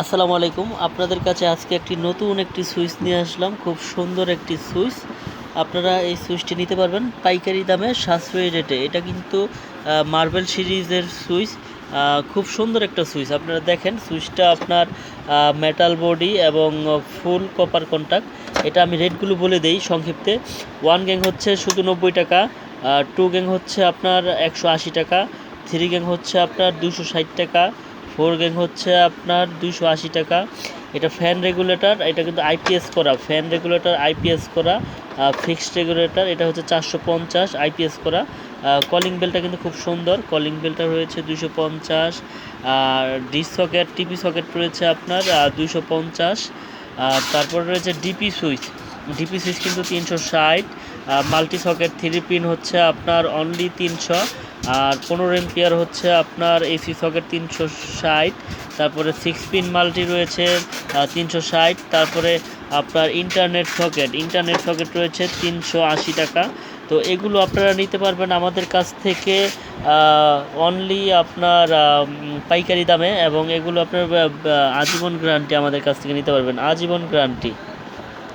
আসসালামু আলাইকুম। আপনাদের কাছে আজকে একটি নতুন একটি সুইচ নিয়ে আসলাম। খুব সুন্দর একটি সুইচ। আপনারা এই সুইচটি নিতে পারবেন পাইকারি দামে, সাশ্রয়ী রেটে। এটা কিন্তু মার্বেল সিরিজের সুইচ। খুব সুন্দর একটা সুইচ। আপনারা দেখেন, সুইচটা আপনার মেটাল বডি এবং ফুল কপার কন্টাক্ট এটা আমি রেটগুলো বলে দেই সংক্ষিপ্তে। ওয়ান গ্যাং হচ্ছে শুধু নব্বই টাকা টু গ্যাং হচ্ছে আপনার একশো আশি টাকা থ্রি গ্যাং হচ্ছে আপনার দুশো ষাট টাকা ফোর গ্যাং হচ্ছে আপনার দুশো আশি টাকা। এটা ফ্যান রেগুলেটর এটা কিন্তু আইপিএস করা ফ্যান রেগুলেটর আইপিএস করা ফিক্সড রেগুলেটর এটা হচ্ছে চারশো পঞ্চাশ আইপিএস করা। কলিং বেলটা কিন্তু খুব সুন্দর কলিং বেলটা রয়েছে দুশো পঞ্চাশ, আর ডিস সকেট টিপি সকেট রয়েছে আপনার দুশো পঞ্চাশ আর তারপর রয়েছে ডিপি সুইচ ডিপি সুইচ কিন্তু তিনশো ষাট মাল্টি সকেট থ্রি পিন হচ্ছে আপনার অনলি তিনশো। আর পনেরো এম্পিয়ার হচ্ছে আপনার এসি সকেট তিনশো ষাট, তারপরে সিক্স পিন মাল্টি রয়েছে তিনশো ষাট, তারপরে আপনার ইন্টারনেট সকেট ইন্টারনেট সকেট রয়েছে তিনশো আশি টাকা। তো এগুলো আপনারা নিতে পারবেন আমাদের কাছ থেকে অনলি আপনার পাইকারি দামে এবং এগুলো আপনার আজীবন গ্যারান্টি আমাদের কাছ থেকে নিতে পারবেন, আজীবন গ্যারান্টি